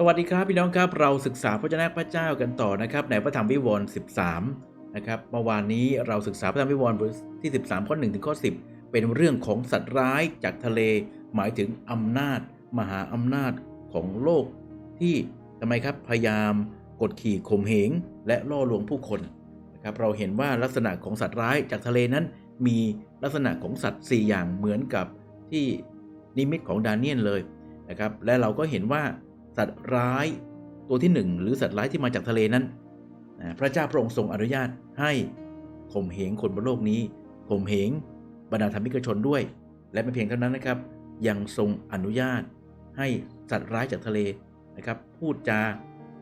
สวัสดีครับพี่น้องครับเราศึกษาพระเจ้าพระเจ้ากันต่อนะครับในพระธรรมวิวรณ์13นะครับเมื่อวานนี้เราศึกษาพระธรรมวิวรณ์บทที่ 13 ข้อ1ถึงข้อ 10 เป็นเรื่องของสัตว์ร้ายจากทะเล หมายถึงอำนาจ มหาอำนาจของโลก ที่ทำไมครับพยายามกดขี่ข่มเหงและล่อลวงผู้คนนะครับเราเห็นว่าลักษณะของสัตว์ร้ายจากทะเลนั้น มีลักษณะของสัตว์ 4 อย่างเหมือนกับที่นิมิตของดาเนียลเลยนะครับและเราก็เห็นว่า สัตว์ร้ายตัวที่หนึ่งหรือสัตว์ร้ายที่มาจากทะเลนั้นนะพระเจ้าพระองค์ทรงอนุญาตให้ข่มเหงคนบนโลกนี้ข่มเหงบรรดาธรรมิกชนด้วย และไม่เพียงเท่านั้นนะครับ ยังทรงอนุญาตให้สัตว์ร้ายจากทะเลนะครับ พูดจา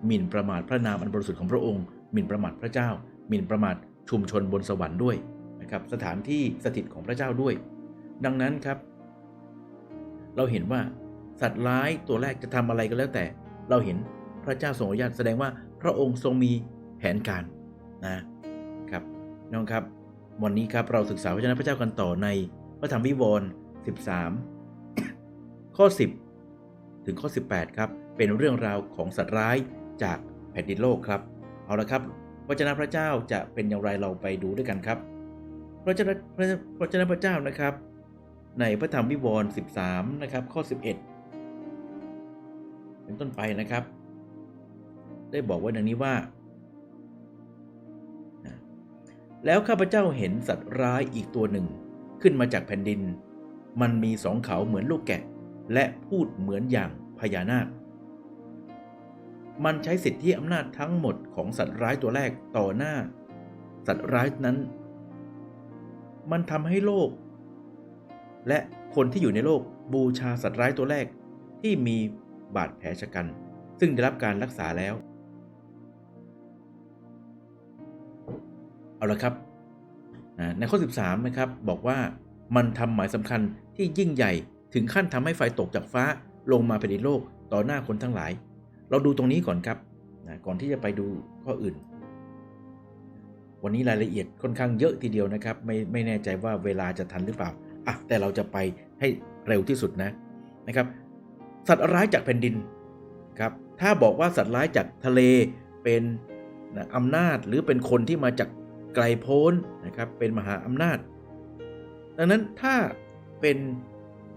หมิ่นประมาทพระนามอันบริสุทธิ์ของพระองค์หมิ่นประมาทพระเจ้าหมิ่นประมาทชุมชนบนสวรรค์ด้วยนะครับ สถานที่สถิตของพระเจ้าด้วย ดังนั้นครับ เราเห็นว่า สัตว์ร้ายตัวแรกจะทำอะไรก็แล้วแต่ เราเห็นพระเจ้าทรงอนุญาตแสดงว่าพระองค์ทรงมีแผนการนะครับน้องครับ วันนี้ครับเราศึกษาพระเจ้าพระเจ้ากันต่อในพระธรรมวิวรณ์13 ข้อ 10 ถึงข้อ 18 ครับ เป็นเรื่องราวของสัตว์ร้ายจากแผ่นดินโลกครับ เอาละครับพระเจ้าพระเจ้าจะเป็นอย่างไรเราไปดูด้วยกันครับพระเจ้าพระเจ้าพระเจ้าพระเจ้านะครับ ในพระธรรมวิวรณ์13 นะครับ ข้อ 11 เป็นต้นไปนะครับ ได้บอกไว้ดังนี้ว่า แล้วข้าพเจ้าเห็นสัตว์ร้ายอีกตัวหนึ่ง ขึ้นมาจากแผ่นดิน มันมีสองเขาเหมือนลูกแกะ และพูดเหมือนอย่างพญานาค มันใช้สิทธิอำนาจทั้งหมดของสัตว์ร้ายตัวแรกต่อหน้า สัตว์ร้ายนั้น มันทำให้โลก และคนที่อยู่ในโลกบูชาสัตว์ร้ายตัวแรกที่มี บาดแผลชะกัน ซึ่งได้รับการรักษาแล้ว เอาละครับ ในข้อ 13 นะครับ บอกว่ามันทำหมายสำคัญที่ยิ่งใหญ่ถึงขั้นทำให้ไฟตกจากฟ้าลงมาแผ่นดินโลกต่อหน้าคนทั้งหลาย เราดูตรงนี้ก่อนครับนะก่อนที่จะไปดูข้ออื่น วันนี้รายละเอียดค่อนข้างเยอะทีเดียวนะครับ ไม่ไม่แน่ใจว่าเวลาจะทันหรือเปล่าอะแต่เราจะไปให้เร็วที่สุดนะนะครับ สัตว์ร้ายจากแผ่นดินครับถ้าบอกว่าสัตว์ร้ายจากทะเลเป็นนะอำนาจหรือเป็นคนที่มาจากไกลโพ้นนะครับเป็นมหาอำนาจ ดังนั้นถ้าเป็น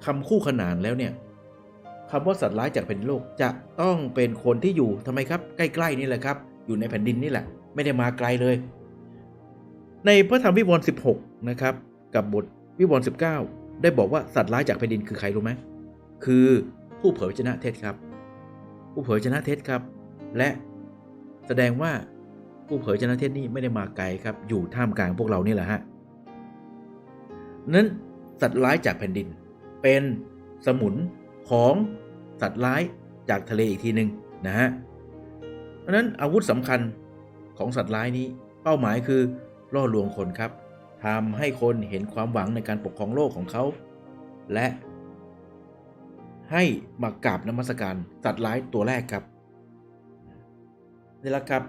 คำคู่ขนานแล้วเนี่ยคำว่าสัตว์ร้ายจากแผ่นโลกจะต้องเป็นคนที่อยู่ทำไมครับใกล้ๆนี่แหละครับ อยู่ในแผ่นดินนี่แหละ ไม่ได้มาไกลเลย ในพระธรรมวิวรณ์16 นะครับ กับบทวิวรณ์19 ได้บอกว่าสัตว์ร้ายจากแผ่นดินคือใครรู้ไหมคือ ผู้เผยชนะเท็จครับ ผู้เผยชนะเท็จครับ และแสดงว่าผู้เผยชนะเท็จนี่ไม่ได้มาไกลครับ อยู่ท่ามกลางพวกเรานี่แหละฮะนั้นสัตว์ร้ายจากแผ่นดิน เป็นสมุนของสัตว์ร้ายจากทะเลอีกทีหนึ่งนะฮะเพราะนั้นอาวุธสำคัญของสัตว์ร้ายนี้ เป้าหมายคือล่อลวงคนครับทำให้คนเห็นความหวังในการปกครองโลกของเขา และ ให้มากราบนมัสการสัตว์ร้ายตัวแรกครับนี่แหละครับ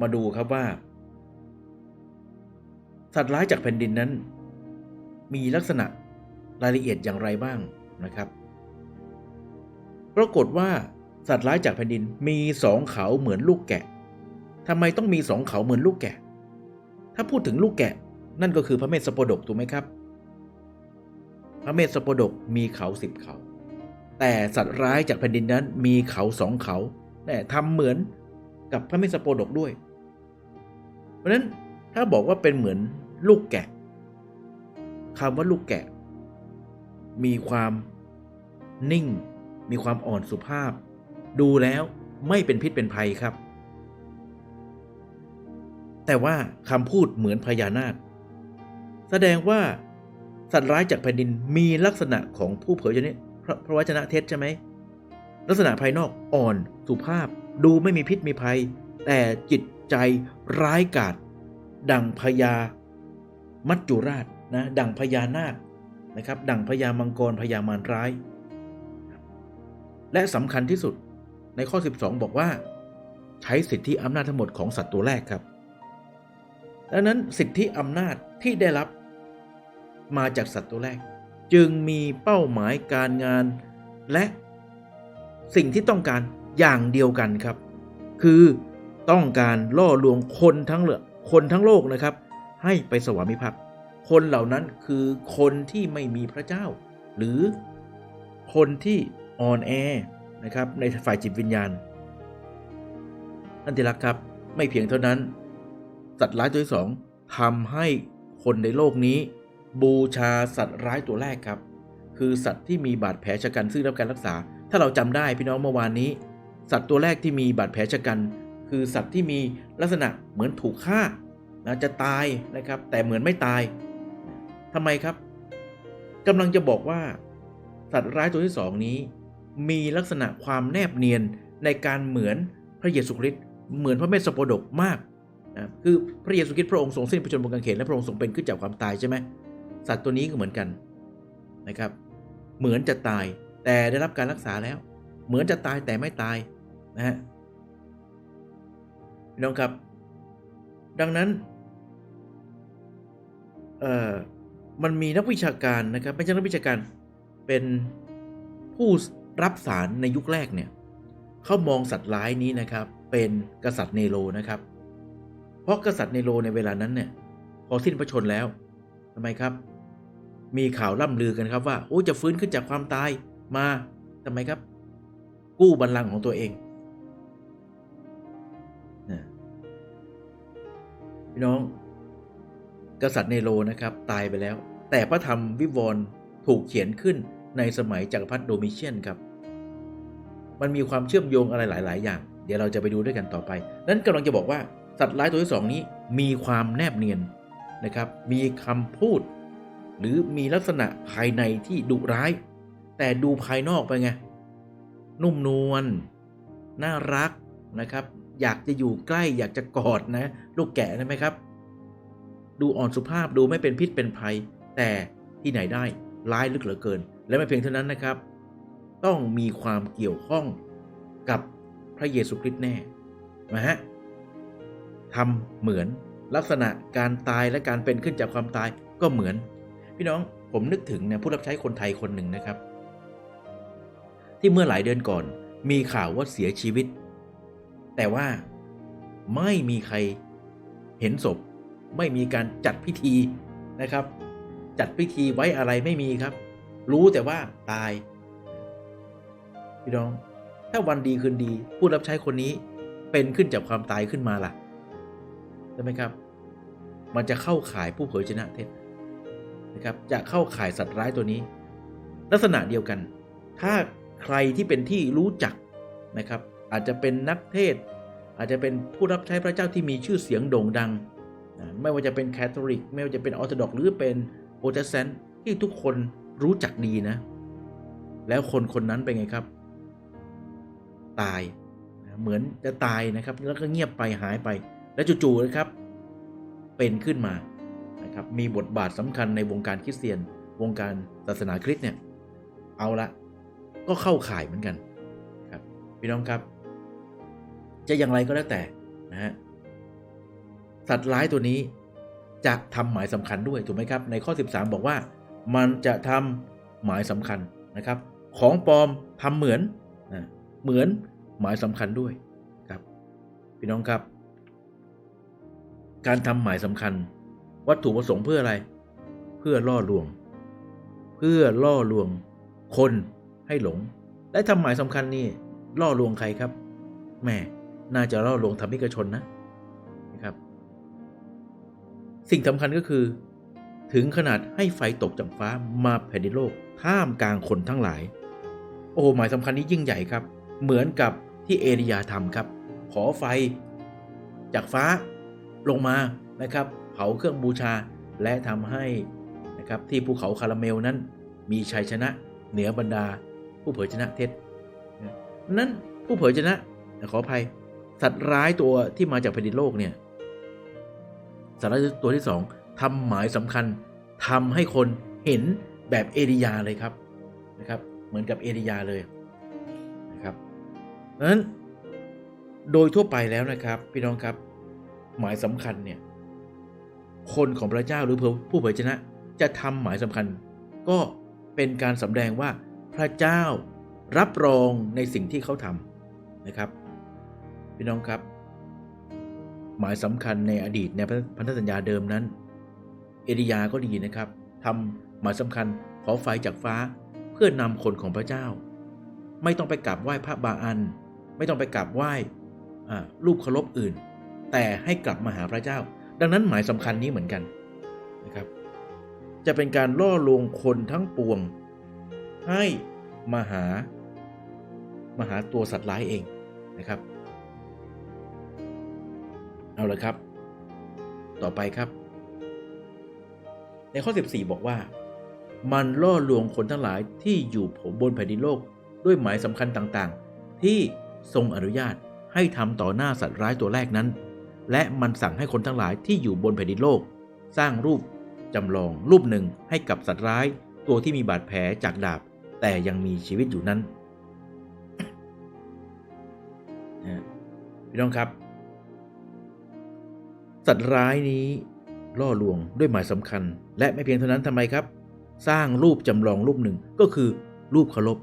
มาดูครับว่า สัตว์ร้ายจากแผ่นดินนั้น มีลักษณะรายละเอียดอย่างไรบ้างนะครับ ปรากฏว่าสัตว์ร้ายจากแผ่นดินมีสองเขาเหมือนลูกแกะทำไมต้องมีสองเขาเหมือนลูกแกะ ถ้าพูดถึงลูกแกะ นั่นก็คือพระเมสสโปดกถูกไหมครับ พระเมสสโปดกมีเขาสิบเขา แต่สัตว์ร้ายจากแผ่นดินนั้นมีเขาสองเขาแต่ทำเหมือนกับพระเมสสโปดกด้วย เพราะนั้นถ้าบอกว่าเป็นเหมือนลูกแกะคำว่าลูกแกะ มีความนิ่ง มีความอ่อนสุภาพ ดูแล้วไม่เป็นพิษเป็นภัยครับ แต่ว่าคำพูดเหมือนพญานาค แสดงว่าสัตว์ร้ายจากแผ่นดินมีลักษณะของผู้เผยชนิดะพระวจนะเท็จใช่ไหมลักษณะภายนอกอ่อนสุภาพดูไม่มีพิษมีภัย แต่จิตใจร้ายกาจดังพญามัจจุราชนะดังพญานาคนะครับ ดังพญามังกรพญามารร้าย และสำคัญที่สุดในข้อ 12 บอกว่า ใช้สิทธิอำนาจทั้งหมดของสัตว์ตัวแรกครับดังนั้นสิทธิอำนาจที่ได้รับมาจากสัตว์ตัวแรก จึงมีเป้าหมายการงาน และสิ่งที่ต้องการอย่างเดียวกันครับ คือต้องการล่อลวงคนทั้งเหลือคนทั้งโลกนะครับ ให้ไปสวามิภักดิ์คนเหล่านั้นคือคนที่ไม่มีพระเจ้า หรือคนที่อ่อนแอนะครับในฝ่ายจิตวิญญาณท่านที่รักครับ ไม่เพียงเท่านั้น สัตว์ร้ายตัวที่สองทำให้คนในโลกนี้ บูชาสัตว์ร้ายตัวแรกครับ คือสัตว์ที่มีบาดแผลชะกันซึ่งรับการรักษา ถ้าเราจำได้พี่น้องเมื่อวานนี้ สัตว์ตัวแรกที่มีบาดแผลชะกัน คือสัตว์ที่มีลักษณะเหมือนถูกฆ่านะจะตายนะครับ แต่เหมือนไม่ตายทำไมครับกำลังจะบอกว่า สัตว์ร้ายตัวที่สองนี้ มีลักษณะความแนบเนียนในการเหมือนพระเยซูคริสต์เหมือนพระเมสสโปดกมากนะคือพระเยซูคริสต์พระองค์ทรงสิ้นพระชนม์บนกางเขนและพระองค์ทรงเป็นขึ้นจากความตายใช่ไหม สัตว์ตัวนี้ก็เหมือนกันนะครับ เหมือนจะตายแต่ได้รับการรักษาแล้ว เหมือนจะตายแต่ไม่ตายนะฮะพี่น้องครับ ดังนั้นเอ่อมันมีนักวิชาการนะครับไม่ใช่นักวิชาการเป็นผู้รับสารในยุคแรกเนี่ยเขามองสัตว์ร้ายนี้นะครับ เป็นกษัตริย์เนโรนะครับ เพราะกษัตริย์เนโรในเวลานั้นเนี่ยพอสิ้นพระชนแล้วทำไมครับ มีข่าวล่ำลือกันครับว่าโอ้จะฟื้นขึ้นจากความตายมาทำไมครับ กู้บัลลังก์ของตัวเองนะพี่น้อง กษัตริย์เนโรนะครับ ตายไปแล้ว แต่พระธรรมวิวรณ์ถูกเขียนขึ้นในสมัยจักรพรรดิโดมิเชียนครับ มันมีความเชื่อมโยงอะไรหลาย ๆ อย่าง เดี๋ยวเราจะไปดูด้วยกันต่อไป นั้นกำลังจะบอกว่าสัตว์ร้ายตัวที่สองนี้มีความแนบเนียนนะครับ มีคำพูด หรือมีลักษณะภายในที่ดุร้าย แต่ดูภายนอกไปไง นุ่มนวลน่ารักนะครับ อยากจะอยู่ใกล้อยากจะกอดนะ ลูกแกะใช่ไหมครับ ดูอ่อนสุภาพดูไม่เป็นพิษเป็นภัย แต่ที่ไหนได้ร้ายลึกเหลือเกิน และไม่เพียงเท่านั้นนะครับ ต้องมีความเกี่ยวข้องกับพระเยซูคริสต์แน่นะฮะทำเหมือนลักษณะการตายและการเป็นขึ้นจากความตายก็เหมือน พี่น้องผมนึกถึงเนี่ยผู้รับใช้คนไทยคนหนึ่งนะครับ ที่เมื่อหลายเดือนก่อนมีข่าวว่าเสียชีวิต แต่ว่าไม่มีใครเห็นศพ ไม่มีการจัดพิธีนะครับ จัดพิธีไว้อะไรไม่มีครับ รู้แต่ว่าตาย พี่น้อง ถ้าวันดีคืนดี ผู้รับใช้คนนี้เป็นขึ้นจากความตายขึ้นมาล่ะใช่ไหมครับ มันจะเข้าข่ายผู้เผยชนะเท็จ นะครับจะเข้าข่ายสัตว์ร้ายตัวนี้ ลักษณะเดียวกัน ถ้าใครที่เป็นที่รู้จักนะครับ อาจจะเป็นนักเทศ อาจจะเป็นผู้รับใช้พระเจ้าที่มีชื่อเสียงโด่งดัง ไม่ว่าจะเป็นแคทอลิก ไม่ว่าจะเป็นออร์โธดอกหรือเป็นโปรเตสแตนต์ที่ทุกคนรู้จักดีนะ แล้วคนคนนั้นเป็นไงครับ ตายเหมือนจะตายนะครับ แล้วก็เงียบไปหายไป แล้วจู่ๆนะครับ เป็นขึ้นมา ครับมีบทบาทสำคัญในวงการคริสเตียน วงการศาสนาคริสต์เนี่ยเอาละก็เข้าข่ายเหมือนกันครับพี่น้องครับ จะอย่างไรก็แล้วแต่นะฮะสัตว์ร้ายตัวนี้จะทำหมายสำคัญด้วยถูกไหมครับ ในข้อ 13 บอกว่า มันจะทำหมายสำคัญนะครับ ของปลอมทำเหมือนนะเหมือนหมายสำคัญด้วยครับ พี่น้องครับ การทำหมายสำคัญ วัตถุประสงค์เพื่ออะไร เพื่อล่อลวง เพื่อล่อลวง คนให้หลง และทำหมายสำคัญนี่ล่อลวงใครครับแม่น่าจะล่อลวงธรรมิกชนนะนะครับ สิ่งสำคัญก็คือ ถึงขนาดให้ไฟตกจากฟ้ามาแผ่นดินโลกท่ามกลางคนทั้งหลาย โอ้หมายสำคัญนี้ยิ่งใหญ่ครับ เหมือนกับที่เอลียาทำครับ ขอไฟจากฟ้าลงมานะครับาเครื่องบูชา และทำให้นะครับที่ภูเขาคาราเมลนั้น มีชัยชนะเหนือบรรดา ผู้เผยชนะเท็จนั้นผู้เผยชนะขออภัย สัตว์ร้ายตัวที่มาจากแผ่นดินโลกเนี่ยสัตว์ร้ายตัวที่สองทำหมายสำคัญทำให้คนเห็นแบบเอริยาเลยครับนะครับ เหมือนกับเอริยาเลยนะครับนั้นโดยทั่วไปแล้วนะครับ พี่น้องครับหมายสำคัญเนี่ย คนของพระเจ้าหรือผู้เผยชนะ จะทำหมายสำคัญ ก็เป็นการสำแดงว่าพระเจ้ารับรองในสิ่งที่เขาทำนะครับ พี่น้องครับ หมายสำคัญในอดีตในพันธสัญญาเดิมนั้น เอลียาก็ดีนะครับทำหมายสำคัญขอไฟจากฟ้าเพื่อนำคนของพระเจ้า ไม่ต้องไปกราบไหว้พระบาอัน ไม่ต้องไปกราบไหว้รูปเคารพอื่น แต่ให้กลับมาหาพระเจ้า ดังนั้นหมายสำคัญนี้เหมือนกันนะครับ จะเป็นการล่อลวงคนทั้งปวง ให้มาหามาหาตัวสัตว์ร้ายเองนะครับ เอาละครับ ต่อไปครับ ในข้อ 14 บอกว่า มันล่อลวงคนทั้งหลายที่อยู่ผมบนแผ่นดินโลกด้วยหมายสำคัญต่างๆ ที่ทรงอนุญาตให้ทำต่อหน้าสัตว์ร้ายตัวแรกนั้น และมันสั่งให้คนทั้งหลายที่อยู่บนแผ่นดินโลก สร้างรูปจำลองรูปหนึ่งให้กับสัตว์ร้าย ตัวที่มีบาดแผลจากดาบ แต่ยังมีชีวิตอยู่นั้นนะพี่น้องครับ สัตว์ร้ายนี้ล่อลวงด้วยหมายสำคัญ และไม่เพียงเท่านั้นทำไมครับ สร้างรูปจำลองรูปหนึ่งก็คือรูปเคารพ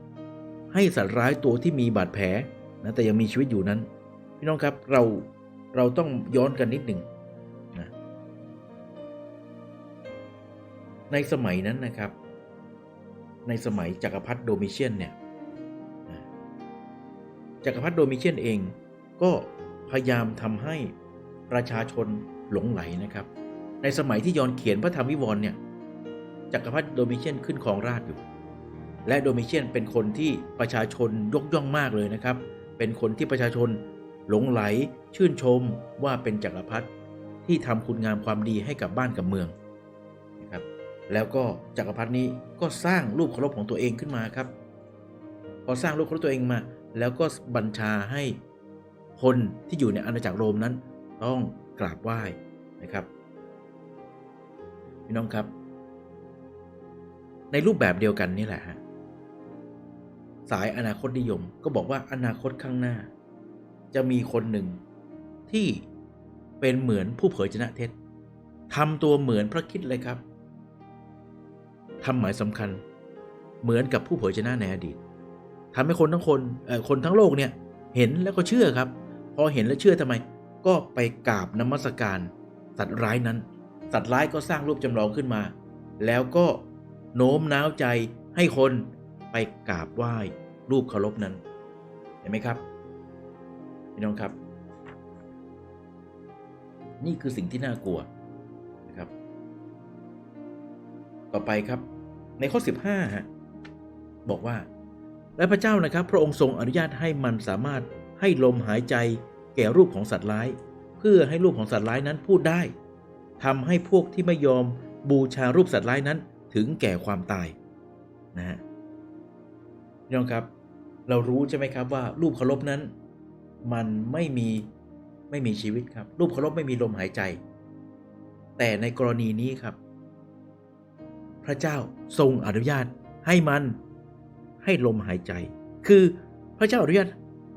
ให้สัตว์ร้ายตัวที่มีบาดแผลนะแต่ยังมีชีวิตอยู่นั้น พี่น้องครับเรา เราต้องย้อนกันนิดหนึ่งนะในสมัยนั้นนะครับ ในสมัยจักรพรรดิโดมิเชียนเนี่ยจักรพรรดิโดมิเชียนเองก็พยายามทำให้ประชาชนหลงไหลนะครับ ในสมัยที่ยอนเขียนพระธรรมวิวรณ์เนี่ยจักรพรรดิโดมิเชียนขึ้นครองราชอยู่ และโดมิเชียนเป็นคนที่ประชาชนยกย่องมากเลยนะครับ เป็นคนที่ประชาชน หลงไหลชื่นชมว่าเป็นจักรพรรดิที่ทำคุณงามความดีให้กับบ้านกับเมืองนะครับแล้วก็จักรพรรดินี้ก็สร้างรูปเคารพของตัวเองขึ้นมาครับ พอสร้างรูปเคารพตัวเองมา แล้วก็บัญชาให้คนที่อยู่ในอาณาจักรโรมนั้น ต้องกราบไหว้นะครับพี่น้องครับ ในรูปแบบเดียวกันนี่แหละฮะสายอนาคตนิยมก็บอกว่าอนาคตข้างหน้า จะมีคนหนึ่งที่เป็นเหมือนผู้เผยชนะเท็จทำตัวเหมือนพระคิดเลยครับทำหมายสำคัญเหมือนกับผู้เผยชนะในอดีตทำให้คนทั้งคนเอ่อคนทั้งโลกเนี่ยเห็นแล้วก็เชื่อครับ พอเห็นแล้วเชื่อทำไม ก็ไปกราบนมัสการสัตว์ร้ายนั้น สัตว์ร้ายก็สร้างรูปจำลองขึ้นมา แล้วก็โน้มน้าวใจให้คนไปกราบไหว้รูปเคารพนั้น เห็นไหมครับ พี่น้องครับ นี่คือสิ่งที่น่ากลัวนะครับ ต่อไปครับในข้อ 15ฮะบอกว่า และพระเจ้านะครับ พระองค์ทรงอนุญาตให้มันสามารถให้ลมหายใจแก่รูปของสัตว์ร้าย เพื่อให้รูปของสัตว์ร้ายนั้นพูดได้ทำให้พวกที่ไม่ยอมบูชารูปสัตว์ร้ายนั้นถึงแก่ความตายนะฮะพี่น้องครับ เรารู้ใช่ไหมครับว่ารูปเคารพนั้น มันไม่มีไม่มีชีวิตครับ รูปเคารพไม่มีลมหายใจ แต่ในกรณีนี้ครับ พระเจ้าทรงอนุญาตให้มันให้ลมหายใจ คือพระเจ้าอนุญาต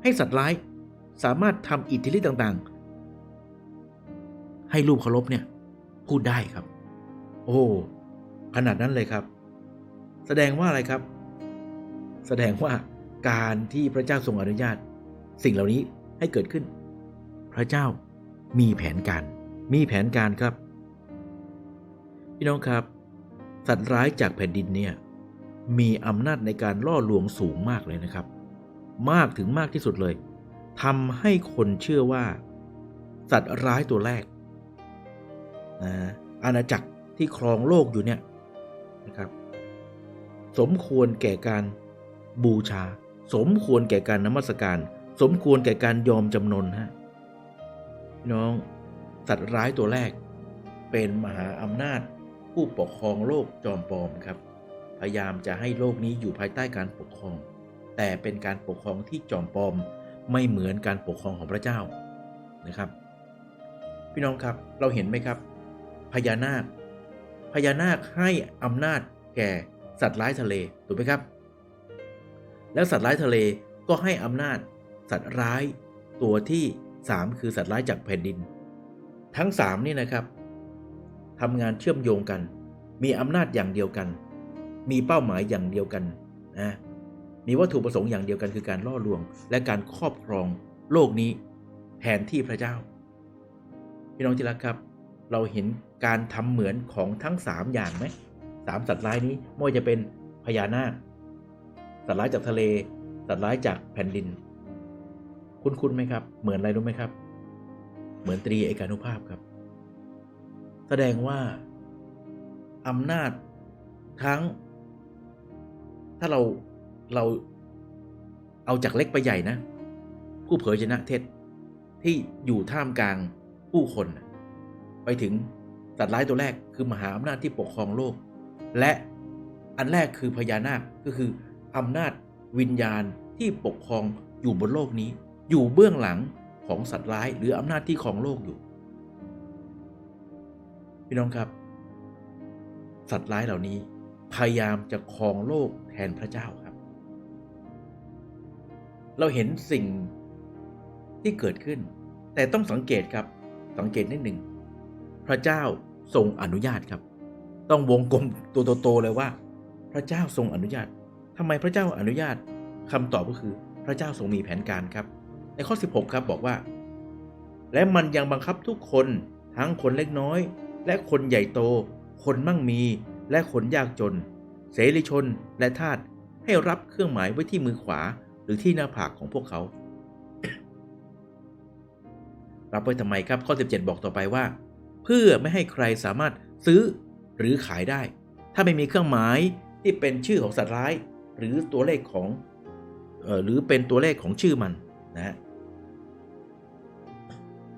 ให้สัตว์ร้ายสามารถทำอิทธิฤทธิ์ต่างๆ ให้รูปเคารพเนี่ยพูดได้ครับ โอ้ขนาดนั้นเลยครับ แสดงว่าอะไรครับ แสดงว่าการที่พระเจ้าทรงอนุญาต สิ่งเหล่านี้ให้เกิดขึ้น พระเจ้ามีแผนการ มีแผนการครับ พี่น้องครับ สัตว์ร้ายจากแผ่นดินเนี่ยมีอำนาจในการล่อลวงสูงมากเลยนะครับ มากถึงมากที่สุดเลยทำให้คนเชื่อว่า สัตว์ร้ายตัวแรกนะอาณาจักรที่ครองโลกอยู่เนี่ยนะครับ สมควรแก่การบูชา สมควรแก่การนมัสการ สมควรแก่การยอมจำนนฮะพี่น้องสัตว์ร้ายตัวแรก เป็นมหาอำนาจ ผู้ปกครองโลกจอมปลอมครับ พยายามจะให้โลกนี้อยู่ภายใต้การปกครอง แต่เป็นการปกครองที่จอมปลอมไม่เหมือนการปกครองของพระเจ้านะครับ พี่น้องครับเราเห็นไหมครับ พญานาค พญานาคให้อำนาจแก่สัตว์ร้ายทะเลถูกไหมครับ แล้วสัตว์ร้ายทะเลก็ให้อำนาจ สัตว์ร้าย ตัวที่ 3 คือสัตว์ร้ายจากแผ่นดิน ทั้ง3นี่นะครับทำงานเชื่อมโยงกัน มีอำนาจอย่างเดียวกัน มีเป้าหมายอย่างเดียวกันนะมีวัตถุประสงค์อย่างเดียวกันคือการล่อลวง และการครอบครองโลกนี้แทนที่พระเจ้า พี่น้องที่รักครับ เราเห็นการทำเหมือนของทั้ง 3 อย่างไหมสามสัตว์ร้ายนี้ไม่ว่าจะเป็นพญานาคสัตว์ร้ายจากทะเล สัตว์ร้ายจากแผ่นดิน คุ้นๆไหมครับ เหมือนอะไรรู้ไหมครับ เหมือนตรีเอกานุภาพครับ แสดงว่าอำนาจทั้ง ถ้าเราเราเอาจากเล็กไปใหญ่นะ ผู้เผยชนะเท็จที่อยู่ท่ามกลางผู้คน ไปถึงสัตว์ร้ายตัวแรกคือมหาอำนาจที่ปกครองโลก และอันแรกคือพญานาคก็คืออำนาจวิญญาณที่ปกครองอยู่บนโลกนี้ อยู่เบื้องหลังของสัตว์ร้ายหรืออำนาจที่ครองโลกอยู่ พี่น้องครับ สัตว์ร้ายเหล่านี้พยายามจะครองโลกแทนพระเจ้าครับ เราเห็นสิ่งที่เกิดขึ้น แต่ต้องสังเกตครับ สังเกตนิดหนึ่ง พระเจ้าทรงอนุญาตครับ ต้องวงกลมตัวโตๆเลยว่า พระเจ้าทรงอนุญาตทำไมพระเจ้าอนุญาตคำตอบก็คือพระเจ้าทรงมีแผนการครับ ในข้อ 16 ครับบอกว่า และมันยังบังคับทุกคนทั้งคนเล็กน้อย และคนใหญ่โต คนมั่งมี และคนยากจน เสรีชนและทาสให้รับเครื่องหมายไว้ที่มือขวาหรือที่หน้าผากของพวกเขา รับไว้ทำไมครับข้อ 17 บอกต่อไปว่า เพื่อไม่ให้ใครสามารถซื้อหรือขายได้ ถ้าไม่มีเครื่องหมายที่เป็นชื่อของสัตว์ร้าย หรือตัวเลขของออหรือเป็นตัวเลขของชื่อมันนะฮะ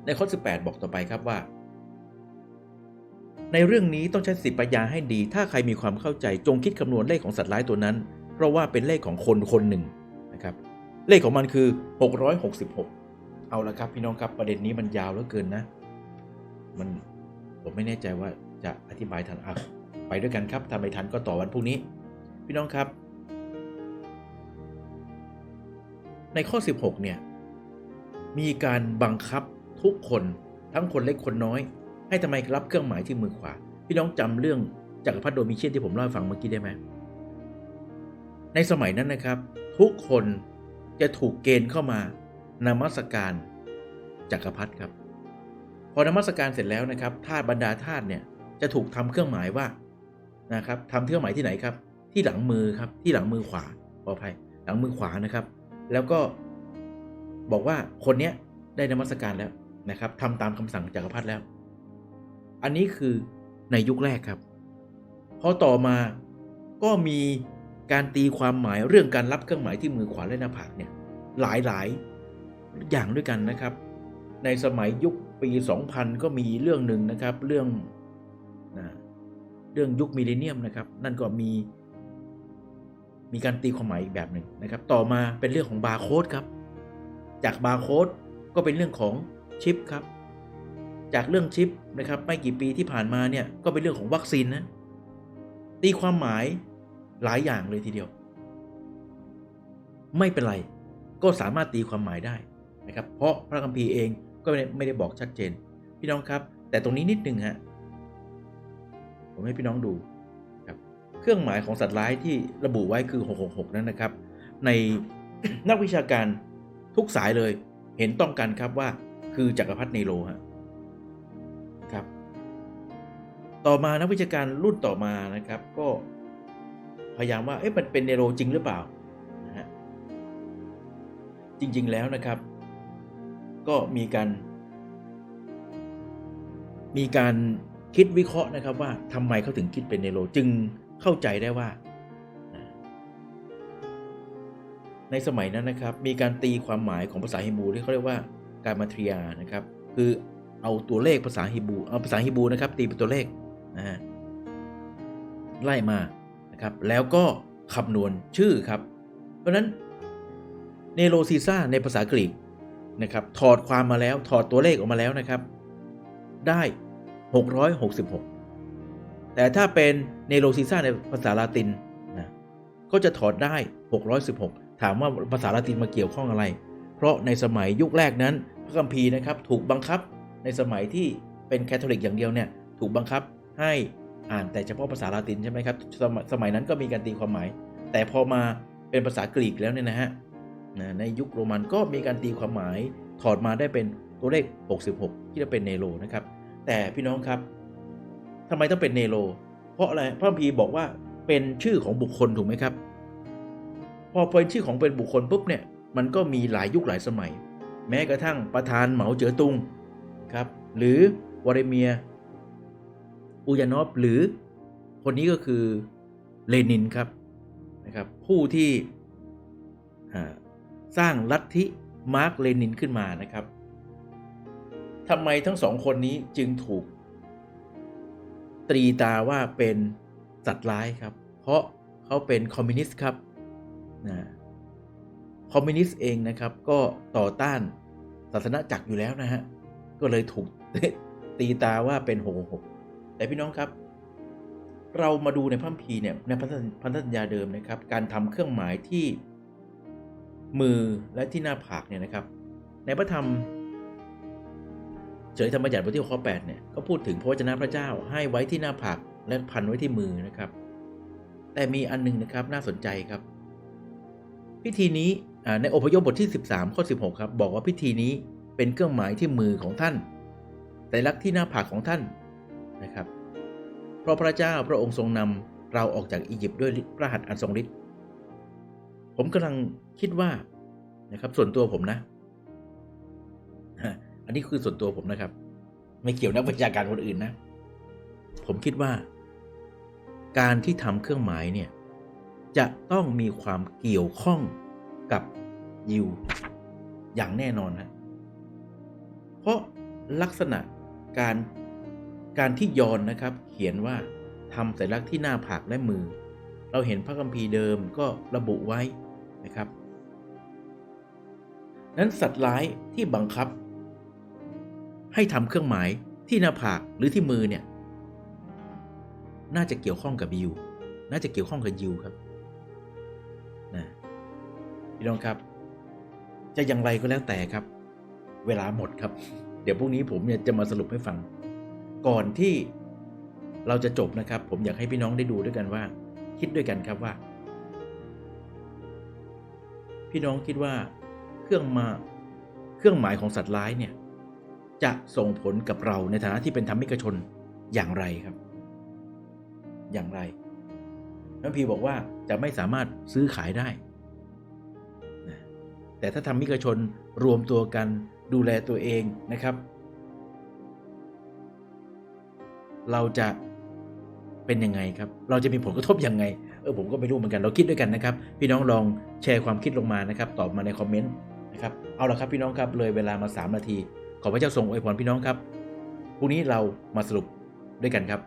ในข้อ 18 บอกต่อไปครับว่า ในเรื่องนี้ต้องใช้สิปัญญาให้ดี ถ้าใครมีความเข้าใจจงคิดคำนวณเลขของสัตว์ร้ายตัวนั้น เพราะว่าเป็นเลขของคนคนหนึ่งนะครับ เลขของมันคือ 666 เอาละครับพี่น้องครับประเด็นนี้มันยาวเหลือเกินนะ มันผมไม่แน่ใจว่าจะอธิบายทันอะไปด้วยกันครับทำไม่ทันก็ต่อวันพรุ่งนี้ พี่น้องครับ ในข้อ 16 เนี่ยมีการบังคับ ทุกคนทั้งคนเล็กคนน้อย ให้ทำไมรับเครื่องหมายที่มือขวา พี่น้องจำเรื่องจักรพรรดิโดมิเชียนที่ผมเล่าให้ฟังเมื่อกี้ได้ไหมในสมัยนั้นนะครับ ทุกคนจะถูกเกณฑ์เข้ามา นมัสการจักรพรรดิครับ พอนมัสการเสร็จแล้วนะครับทาสบรรดาทาสเนี่ยจะถูกทำเครื่องหมายว่านะครับทำเครื่องหมายที่ไหนครับ ที่หลังมือครับที่หลังมือขวาขออภัยหลังมือขวานะครับ แล้วก็บอกว่าคนเนี้ยได้นมัสการแล้ว นะครับทำตามคำสั่งจักรพรรดิแล้ว อันนี้คือในยุคแรกครับ พอต่อมาก็มีการตีความหมายเรื่องการรับเครื่องหมายที่มือขวาและหน้าผากเนี่ยหลายหลายอย่างด้วยกันนะครับ ในสมัยยุคปี 2000 ก็มีเรื่องหนึ่งนะครับเรื่องนะเรื่องยุคมิเลเนียมนะครับนั่นก็มี มีการตีความหมายอีกแบบหนึ่งนะครับ ต่อมาเป็นเรื่องของบาร์โค้ดครับ จากบาร์โค้ดก็เป็นเรื่องของ ชิปครับ จากเรื่องชิปนะครับไม่กี่ปีที่ผ่านมาเนี่ยก็เป็นเรื่องของวัคซีนนะตีความหมายหลายอย่างเลยทีเดียว ไม่เป็นไร ก็สามารถตีความหมายได้นะครับ เพราะพระคัมภีร์เองก็ไม่ได้บอกชัดเจน พี่น้องครับ แต่ตรงนี้นิดนึงฮะผมให้พี่น้องดูครับเครื่องหมายของสัตว์ร้ายที่ระบุไว้คือ 666 นั้นนะครับ ในนักวิชาการทุกสายเลยเห็นต้องกันครับว่า คือจักรพรรดิเนโรฮะครับ ต่อมานักวิชาการรุ่นต่อมานะครับ ก็พยายามว่าเอ๊ะมันเป็นเนโรจริงหรือเปล่านะฮะจริง ๆ แล้วนะครับ ก็มีการมีการคิดวิเคราะห์นะครับว่าทำไมเขาถึงคิดเป็นเนโรจึงเข้าใจได้ว่า ในสมัยนั้นนะครับ มีการตีความหมายของภาษาฮิบรูที่เขาเรียกว่า การมาทรียานะครับ คือเอาตัวเลขภาษาฮิบูเอาภาษาฮิบูนะครับตีเป็นตัวเลขนะฮะไล่มานะครับ แล้วก็คำนวณชื่อครับ เพราะฉะนั้นเนโรซีซ่าในภาษากรีกนะครับ ถอดความมาแล้วถอดตัวเลขออกมาแล้วนะครับ ได้ 666 แต่ถ้าเป็นเนโรซีซ่าในภาษาลาตินนะก็จะถอดได้ 616 ถามว่าภาษาลาตินมาเกี่ยวข้องอะไร เพราะในสมัยยุคแรกนั้น พระคัมภีร์นะครับถูกบังคับในสมัยที่เป็นแคทอลิกอย่างเดียวเนี่ยถูกบังคับให้อ่านแต่เฉพาะภาษาลาตินใช่ไหมครับสมสมัยนั้นก็มีการตีความหมาย แต่พอมาเป็นภาษากรีกแล้วเนี่ยนะฮะในยุคโรมันก็มีการตีความหมายถอดมาได้เป็นตัวเลข 66 ที่จะเป็นเนโรนะครับ แต่พี่น้องครับทำไมต้องเป็นเนโรเพราะอะไรพระคัมภีร์บอกว่าเป็นชื่อของบุคคลถูกไหมครับ พอเป็นชื่อของเป็นบุคคลปุ๊บเนี่ย มันก็มีหลายยุคหลายสมัย แม้กระทั่งประธานเหมาเจ๋อตุงครับหรือวลาดิเมียอูยานอฟหรือคนนี้ก็คือเลนินครับนะครับผู้ที่สร้างลัทธิมาร์กเลนินขึ้นมานะครับทำไมทั้งสองคนนี้จึงถูก ตรีตาว่าเป็นสัตว์ร้ายครับ เพราะเขาเป็นคอมมิวนิสต์ครับนะ คอมมิวนิสต์เองนะครับก็ต่อต้านศาสนาจักรอยู่แล้วนะฮะ ก็เลยถูกตีตาว่าเป็นโหหกแต่พี่น้องครับ เรามาดูในพระคัมภีเนี่ยในพันธสัญญาเดิมนะครับ การทำเครื่องหมายที่มือและที่หน้าผากเนี่ยนะครับ ในพระธรรมเฉยธรรมบัญญัติบทที่ข้อ8เนี่ยก็พูดถึงพระวจนะพระเจ้าให้ไว้ที่หน้าผากและพันไว้ที่มือนะครับ แต่มีอันหนึงนะครับน่าสนใจครับ พิธีนี้ ในอพยพบทที่ 13 ข้อ 16 ครับ บอกว่าพิธีนี้เป็นเครื่องหมายที่มือของท่านแต่ลักษณ์ที่หน้าผากของท่านนะครับ เพราะพระเจ้าพระองค์ทรงนำเราออกจากอียิปต์ด้วยพระหัตถ์อันทรงฤทธิ์ผมกำลังคิดว่านะครับ ส่วนตัวผมนะอันนี้คือส่วนตัวผมนะครับ ไม่เกี่ยวนักวิชาการคนอื่นนะ ผมคิดว่า การที่ทำเครื่องหมายเนี่ยจะต้องมีความเกี่ยวข้อง กับยิวอย่างแน่นอนนะเพราะลักษณะการการที่ยอนนะครับ เขียนว่าทำสัญลักษณ์ที่หน้าผากและมือ เราเห็นพระคัมภีร์เดิมก็ระบุไว้นะครับ นั้นสัตว์ร้ายที่บังคับ ให้ทำเครื่องหมายที่หน้าผากหรือที่มือเนี่ย น่าจะเกี่ยวข้องกับยิว น่าจะเกี่ยวข้องกับยิวครับ พี่น้องครับ จะอย่างไรก็แล้วแต่ครับ เวลาหมดครับ เดี๋ยวพรุ่งนี้ผมเนี่ยจะมาสรุปให้ฟัง ก่อนที่เราจะจบนะครับ ผมอยากให้พี่น้องได้ดูด้วยกันว่า คิดด้วยกันครับว่า พี่น้องคิดว่าเครื่องมาเครื่องหมายของสัตว์ร้ายเนี่ยจะส่งผลกับเราในฐานะที่เป็นธรรมิกชนอย่างไรครับ อย่างไรน้ำพีบอกว่าจะไม่สามารถซื้อขายได้ แต่ถ้าธรรมิกชนรวมตัวกันดูแลตัวเองนะครับ เราจะเป็นยังไงครับ เราจะมีผลกระทบยังไง เออผมก็ไม่รู้เหมือนกัน เราคิดด้วยกันนะครับ พี่น้องลองแชร์ความคิดลงมานะครับ ตอบมาในคอมเมนต์นะครับ เอาละครับพี่น้องครับ เลยเวลามา 3 นาที ขอพระเจ้าทรงอวยพรพี่น้องครับ พรุ่งนี้เรามาสรุปด้วยกันครับ